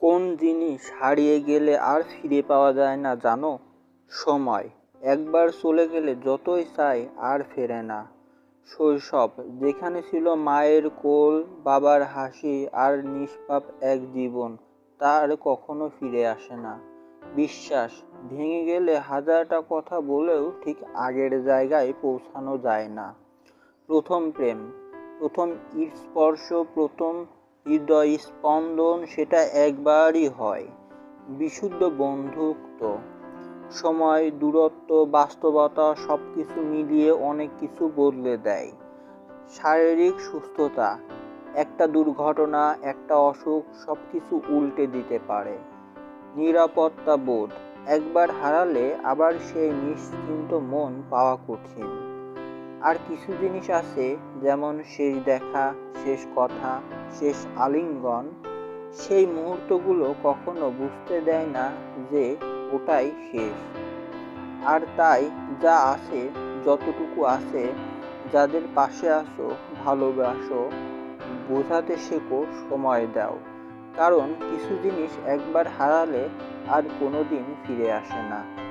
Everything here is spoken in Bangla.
কোন জিনিস হারিয়ে গেলে আর ফিরে পাওয়া যায় না জানো? সময়। একবার চলে গেলে যতই চাই আর ফেরে না। শৈশব, যেখানে ছিল মায়ের কোল, বাবার হাসি আর নিষ্পাপ এক জীবন তার কখনো ফিরে আসে না। বিশ্বাস, ভেঙে গেলে হাজারটা কথা বলেও ঠিক আগের জায়গায় পৌঁছানো যায় না। প্রথম প্রেম, প্রথম স্পর্শ প্রথম হৃদয় স্পন্দন সেটা একবারই হয়, বিশুদ্ধ বন্ধুত্ব। সময়, দূরত্ব, বাস্তবতা সব কিছু মিলিয়ে অনেক কিছু বদলে দেয়। শারীরিক সুস্থতা, একটা দুর্ঘটনা, একটা অসুখ সব কিছু উল্টে দিতে পারে। নিরাপত্তা বোধ, একবার হারালে আবার সেই নিশ্চিন্ত মন পাওয়া কঠিন। আর কিছু জিনিস আছে, যেমন শেষ দেখা, শেষ কথা, শেষ আলিঙ্গন। সেই মুহূর্তগুলো কখনো বুঝতে দেয় না যে ওটাই শেষ। আর তাই যা আছে, যতটুকু আছে, যাদের পাশে আসো ভালোবাসো, বোঝাতে শেখো, সময় দাও। কারণ কিছু জিনিস একবার হারালে আর কোনো দিন ফিরে আসে না।